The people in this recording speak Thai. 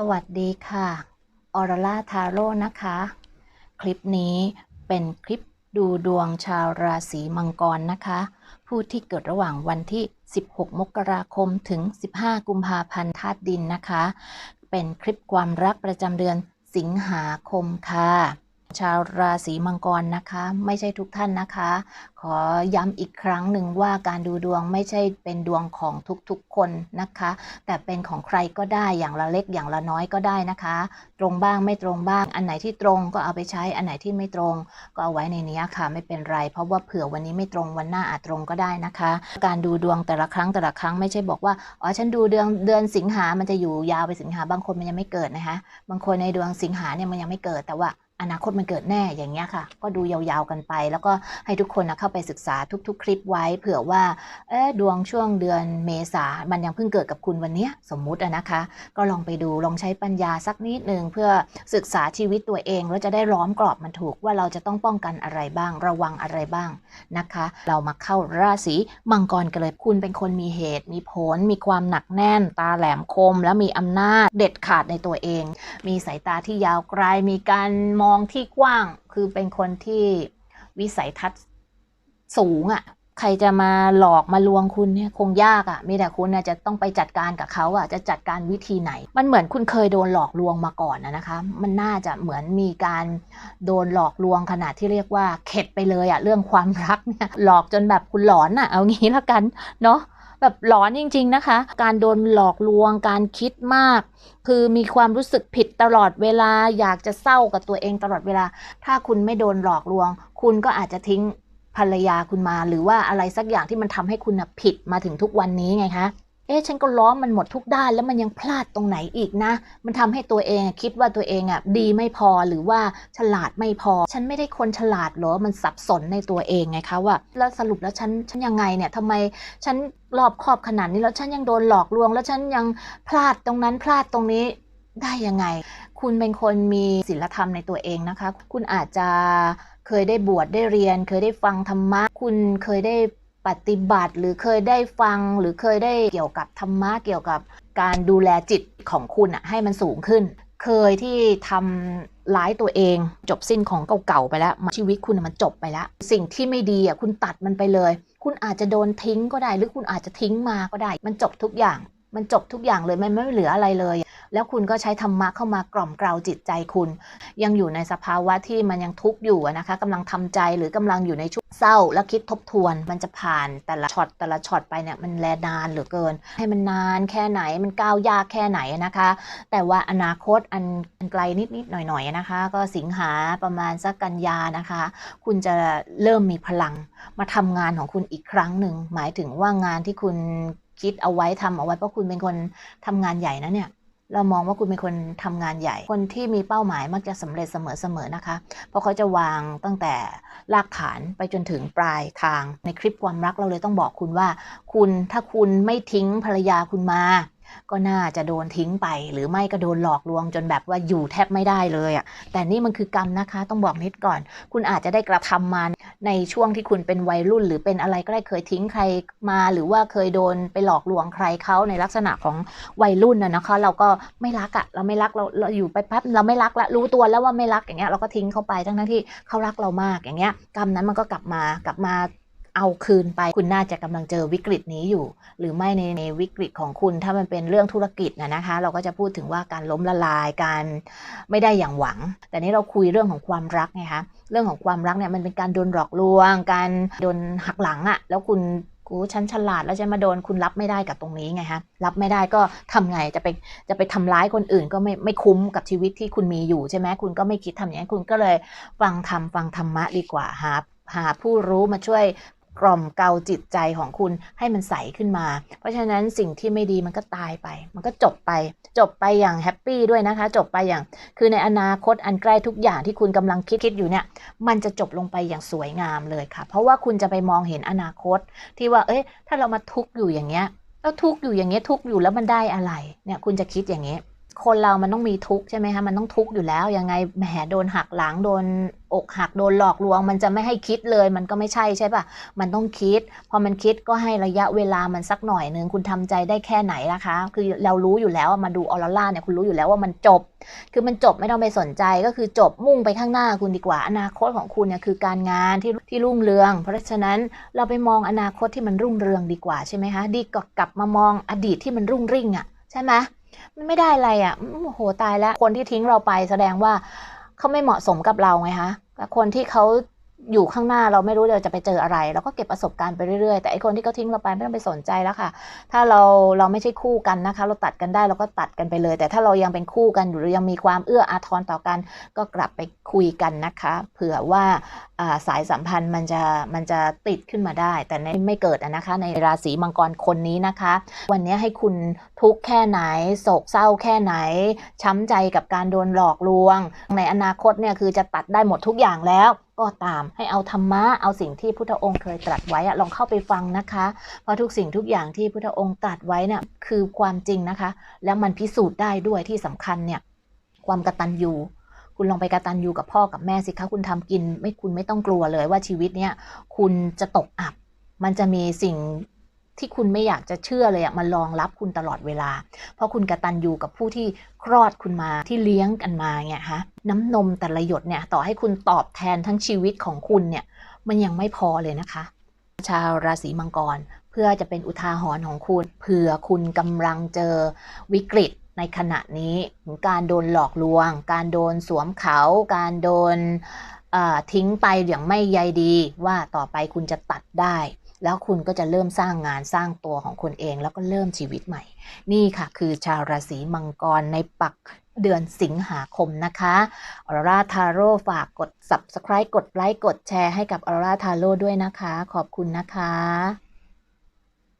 สวัสดีค่ะออร่าทาโร่นะคะ คลิปนี้เป็นคลิปดูดวงชาวราศีมังกรนะคะ ผู้ที่เกิดระหว่างวันที่ 16 มกราคมถึง 15 กุมภาพันธ์ธาตุดินนะคะ เป็นคลิปความรักประจำเดือนสิงหาคมค่ะ ชาวราศีมังกรนะคะ ไม่ใช่ทุกท่านนะคะ ขอย้ำอีกครั้งหนึ่งว่าการดูดวงไม่ใช่เป็นดวงของทุกๆคนนะคะ แต่เป็นของใครก็ได้อย่างละเล็กอย่างละน้อยก็ได้นะคะ ตรงบ้างไม่ตรงบ้าง อันไหนที่ตรงก็เอาไปใช้อันไหนที่ไม่ตรง ก็เอาไว้ในนี้ค่ะ ไม่เป็นไร เพราะว่าเผื่อวันนี้ไม่ตรงวันหน้าอาจตรงก็ได้นะคะ การดูดวงแต่ละครั้งแต่ละครั้งไม่ใช่บอกว่าอ๋อฉันดูเดือนเดือนสิงหามันจะอยู่ยาวไปสิงหาบางคนมันยังไม่เกิดนะคะ บางคนในดวงสิงหาเนี่ยมันยังไม่เกิดแต่ว่า อนาคตมันเกิดแน่อย่างเงี้ยค่ะ ก็ดูยาวๆกันไป แล้วก็ให้ทุกคนนะเข้าไปศึกษาทุก ๆ คลิปไว้ เผื่อว่าเอ๊ดวงช่วงเดือนเมษามันยังเพิ่งเกิดกับคุณวันเนี้ยสมมุติอะนะคะ ก็ลองไปดูลองใช้ปัญญาสักนิดหนึ่งเพื่อศึกษาชีวิตตัวเอง แล้วจะได้ล้อมกรอบมันถูกว่าเราจะต้องป้องกันอะไรบ้าง ระวังอะไรบ้างนะคะ เรามาเข้าราศีมังกรกันเลยคุณเป็นคนมีเหตุ มีผล มีความหนักแน่น ตาแหลมคม และมีอำนาจเด็ดขาดในตัวเอง มีสายตาที่ยาวไกลมีการมององที่กว้าง คือเป็นคนที่วิสัยทัศน์สูงอะ่ะ ใครจะมาหลอกมาลวงคุณเนี่ยคงยากอะ่ะ มีแต่คุณน่ะจะต้องไปจัดการกับเขาอะ่ะ จะจัดการวิธีไหน มันเหมือนคุณเคยโดนหลอกลวงมาก่อนนะคะ มันน่าจะเหมือนมีการโดนหลอกลวงขนาดที่เรียกว่า เข็ดไปเลยอะ่ะ เรื่องความรักเนี่ย หลอกจนแบบคุณหลอนอะ่ะ เอางี้แล้วกัน เนาะ แบบหลอนจริง ๆนะคะ การโดนหลอกลวง การคิดมาก คือมีความรู้สึกผิดตลอดเวลา อยากจะเศร้ากับตัวเองตลอดเวลา ถ้าคุณไม่โดนหลอกลวง คุณก็อาจจะทิ้งภรรยาคุณมา หรือว่าอะไรสักอย่างที่มันทำให้คุณผิดมาถึงทุกวันนี้ไงคะ เอ๊ะฉันก็ล้อมมันหมดทุกด้านแล้วมันยังพลาดตรงไหนอีกนะ มันทำให้ตัวเองอะคิดว่าตัวเองอะดีไม่พอหรือว่าฉลาดไม่พอ ฉันไม่ได้คนฉลาดเหรอ มันสับสนในตัวเองไงคะว่าแล้วสรุปแล้วฉันฉันยังไงเนี่ยทำไมฉันรอบคอบขนาดนี้แล้วฉันยังโดนหลอกลวง แล้วฉันยังพลาดตรงนั้นพลาดตรงนี้ได้ยังไง คุณเป็นคนมีศีลธรรมในตัวเองนะคะ คุณอาจจะเคยได้บวชได้เรียน เคยได้ฟังธรรมะ คุณเคยได้ ปฏิบัติหรือเคยได้ฟังหรือเคยได้เกี่ยวกับธรรมะเกี่ยวกับการดูแลจิตของคุณอะให้มันสูงขึ้น เคยที่ทำร้ายตัวเองจบสิ้นของเก่าๆไปแล้วชีวิตคุณมันจบไปแล้ว สิ่งที่ไม่ดีอะคุณตัดมันไปเลย คุณอาจจะโดนทิ้งก็ได้ หรือคุณอาจจะทิ้งมาก็ได้ มันจบทุกอย่าง มันจบทุกอย่างเลยมันไม่เหลืออะไรเลย แล้วคุณก็ใช้ธรรมะเข้ามากล่อมเกลาจิตใจคุณ ยังอยู่ในสภาวะที่มันยังทุกข์อยู่นะคะกำลังทำใจหรือกำลังอยู่ในช่วงเศร้า แล้วคิดทบทวน มันจะผ่านแต่ละช็อตแต่ละช็อตไปเนี่ยมันแลนานเหลือเกิน ให้มันนานแค่ไหนมันก้าวยากแค่ไหนนะคะ แต่ว่าอนาคตอันไกลนิดๆหน่อยๆนะคะ ก็สิงหาประมาณสักกันยานะคะ คุณจะเริ่มมีพลังมาทำงานของคุณอีกครั้งหนึ่งหมายถึงว่างานที่คุณคิดเอาไว้ทำเอาไว้เพราะคุณเป็นคนทำงานใหญ่นะเนี่ย เรามองว่าคุณเป็นคนทำงานใหญ่ คนที่มีเป้าหมายมักจะสำเร็จเสมอๆนะคะ เพราะเขาจะวางตั้งแต่รากฐานไปจนถึงปลายทาง ในคลิปความรักเราเลยต้องบอกคุณว่า คุณถ้าคุณไม่ทิ้งภรรยาคุณมา ก็น่าจะโดนทิ้งไป หรือไม่ก็โดนหลอกลวงจนแบบว่าอยู่แทบไม่ได้เลยอะ่ะแต่นี่มันคือกรรมนะคะ ต้องบอกนิดก่อน คุณอาจจะได้กระทำมาในช่วงที่คุณเป็นวัยรุ่น หรือเป็นอะไรก็ได้เคยทิ้งใครมา หรือว่าเคยโดนไปหลอกลวงใครเขาในลักษณะของวัยรุ่นน่ะนะคะ เราก็ไม่รักอะ่ะเราไม่รักเราเราอยู่ไปแป๊บเราไม่รักละรู้ตัวแล้วว่าไม่รักอย่างเงี้ยเราก็ทิ้งเขาไปทั้งทั้งที่เขารักเรามากอย่างเงี้ยกรรมนั้นมันก็กลับมากลับมา เอาคืนไป คุณน่าจะกำลังเจอวิกฤตนี้อยู่ หรือไม่ในในวิกฤตของคุณถ้ามันเป็นเรื่องธุรกิจนะนะคะ เราก็จะพูดถึงว่าการล้มละลายการไม่ได้อย่างหวัง แต่นี้เราคุยเรื่องของความรักไงคะเรื่องของความรักเนี่ยมันเป็นการโดนหลอกลวง การโดนหักหลังอะ่ะแล้วคุณกูฉันฉลาดแล้วฉันมาโดนคุณรับไม่ได้กับตรงนี้ไงฮะรับไม่ได้ก็ทำไงจะไปจะไปทำร้ายคนอื่นก็ไม่ไม่คุ้มกับชีวิตที่คุณมีอยู่ใช่ไหมคุณก็ไม่คิดทำอย่างนั้นคุณก็เลยฟังธรรมฟังธรรมะดีกว่าหาหาผู้รู้มาช่วย กล่อมเกาจิตใจของคุณให้มันใสขึ้นมา เพราะฉะนั้นสิ่งที่ไม่ดีมันก็ตายไป มันก็จบไป จบไปอย่างแฮปปี้ด้วยนะคะ จบไปอย่าง คือในอนาคตอันใกล้ทุกอย่างที่คุณกำลังคิดคิดอยู่เนี่ย มันจะจบลงไปอย่างสวยงามเลยค่ะ เพราะว่าคุณจะไปมองเห็นอนาคต ที่ว่า เอ้ย ถ้าเรามาทุกข์อยู่อย่างเงี้ยแล้วทุกข์อยู่อย่างเงี้ยทุกข์อยู่แล้วมันได้อะไร เนี่ย คุณจะคิดอย่างเงี้ย คนเรามันต้องมีทุกข์ใช่ไหมคะมันต้องทุกข์อยู่แล้วยังไงแหมโดนหักหลังโดนอกหักโดนหลอกลวง มันจะไม่ให้คิดเลย มันก็ไม่ใช่ใช่ปะมันต้องคิด พอมันคิดก็ให้ระยะเวลามันสักหน่อยนึงคุณทำใจได้แค่ไหนล่ะคะ คือเรารู้อยู่แล้วมาดูออร่าเนี่ยคุณรู้อยู่แล้วว่ามันจบ คือมันจบไม่ต้องไปสนใจก็คือจบมุ่งไปข้างหน้าคุณดีกว่า อนาคตของคุณเนี่ยคือการงานที่ที่รุ่งเรือง เพราะฉะนั้นเราไปมองอนาคตที่มันรุ่งเรืองดีกว่าใช่ไหมคะดีกว่ากลับมามองอดีตที่มันรุ่งริ่งอะ่ะใช่ไหม มันไม่ได้อะไรอะ่ะโอ้โหตายแล้ว คนที่ทิ้งเราไปแสดงว่าเขาไม่เหมาะสมกับเราไงคะคนที่เขา อยู่ข้างหน้าเราไม่รู้เราจะไปเจออะไรเราก็เก็บประสบการณ์ไปเรื่อยๆ แต่ไอคนที่เขาทิ้งเราไปไม่ต้องไปสนใจแล้วค่ะ ถ้าเราเราไม่ใช่คู่กันนะคะ เราตัดกันได้เราก็ตัดกันไปเลย แต่ถ้าเรายังเป็นคู่กันอยู่หรือยังมีความเอื้ออาทรต่อกัน ก็กลับไปคุยกันนะคะ เผื่อว่าสายสัมพันธ์มันจะมันจะติดขึ้นมาได้ แต่ในไม่เกิดนะคะ ในราศีมังกรคนนี้นะคะ วันนี้ให้คุณทุกข์แค่ไหนโศกเศร้าแค่ไหน ช้ำใจกับการโดนหลอกลวง ในอนาคตเนี่ยคือจะตัดได้หมดทุกอย่างแล้ว ก็ตามให้เอาธรรมะเอาสิ่งที่พุทธองค์เคยตรัสไว้ลองเข้าไปฟังนะคะ เพราะทุกสิ่งทุกอย่างที่พุทธองค์ตรัสไว้เนี่ยคือความจริงนะคะ แล้วมันพิสูจน์ได้ด้วยที่สำคัญเนี่ยความกระตันยูคุณลองไปกระตันยูกับพ่อกับแม่สิคะคุณทำกิน ไม่คุณไม่ต้องกลัวเลยว่าชีวิตเนี่ยคุณจะตกอับ มันจะมีสิ่ง ที่คุณไม่อยากจะเชื่อเลยอะมารองรับคุณตลอดเวลา เพราะคุณกระตัญญูกับผู้ที่คลอดคุณมาที่เลี้ยงกันมาเนี่ยฮะน้ำนมแต่ละหยดเนี่ยต่อให้คุณตอบแทนทั้งชีวิตของคุณเนี่ยมันยังไม่พอเลยนะคะ ชาวราศีมังกรเพื่อจะเป็นอุทาหรณ์ของคุณเผื่อคุณกำลังเจอวิกฤตในขณะนี้การโดนหลอกลวง การโดนสวมเขา การโดนทิ้งไปอย่างไม่ใยดีว่าต่อไปคุณจะตัดได้ แล้วคุณก็จะเริ่มสร้างงานสร้างตัวของคุณเอง แล้วก็เริ่มชีวิตใหม่ นี่ค่ะ คือชาวราศีมังกรในปักเดือนสิงหาคมนะคะออร่าทาโร่ฝากกด subscribe กดไลค์กดแชร์ให้กับออร่าทาโร่ด้วยนะคะ ขอบคุณนะคะ